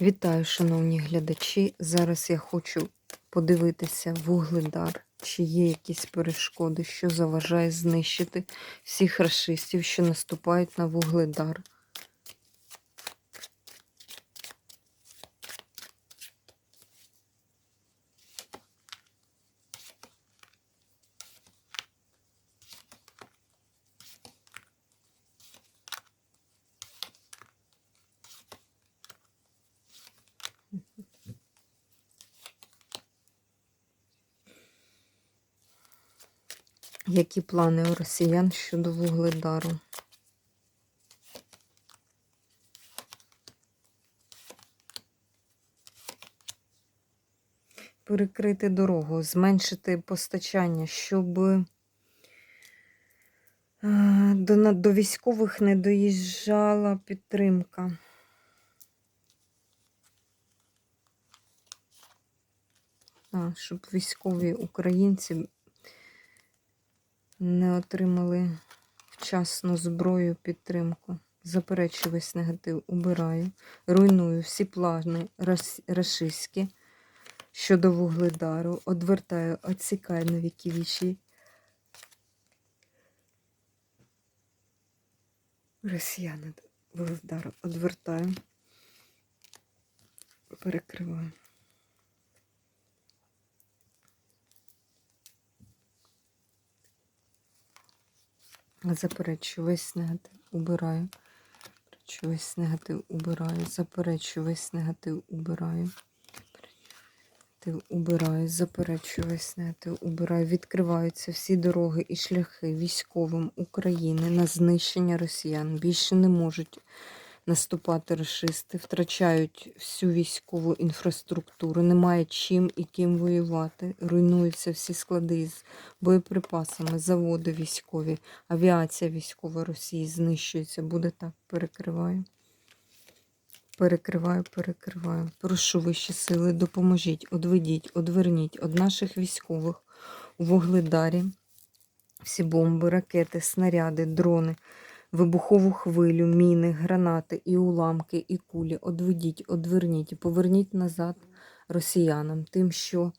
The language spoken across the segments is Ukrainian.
Вітаю, шановні глядачі. Зараз я хочу подивитися вугледар, чи є якісь перешкоди, що заважає знищити всіх расистів, що наступають на вугледар. Які плани у росіян щодо вугледару? Перекрити дорогу, зменшити постачання, щоб е, до, до військових не доїжджала підтримка. А, щоб військові українці не отримали вчасно зброю підтримку. Заперечую весь негатив, убираю, руйную всі плани рашистські щодо вугледару, одвертаю, відсікаю на віки вічі. Росіяни вугледару одвертаю, перекриваю. Заперечую весь негатив, убираю. Заперечую весь негатив, убираю. Заперечую весь негатив, убираю. Негатив убираю, заперечую весь негатив, убираю. Відкриваються всі дороги і шляхи військовим України на знищення росіян. Більше не можуть наступати расисти, втрачають всю військову інфраструктуру, немає чим і ким воювати. Руйнуються всі склади з боєприпасами, заводи військові, авіація військова Росії знищується. Буде так, перекриваю. Перекриваю, перекриваю. Прошу вищі сили, допоможіть, одведіть, одверніть від наших військових у Вугледарі. Всі бомби, ракети, снаряди, дрони, вибухову хвилю, міни, гранати, і уламки, і кулі. Одведіть, одверніть і поверніть назад росіянам, тим, що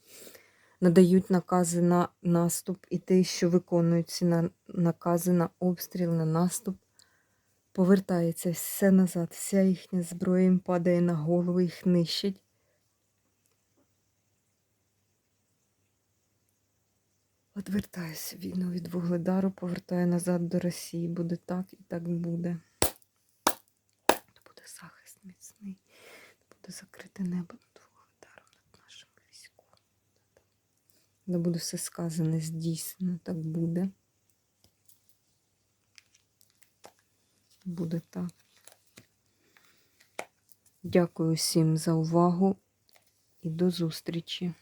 надають накази на наступ, і ті, що виконують ці накази на обстріл, на наступ. Повертається все назад, вся їхня зброя їм падає на голову, їх нищить. Одвертаюся війну від Вугледару, повертаю назад до Росії. Буде так і так буде. Буде захист міцний, буде закрите небо над Вугледаром, над нашими військовими. Де буде все сказане, здійснено, так буде. Буде так. Дякую всім за увагу і до зустрічі.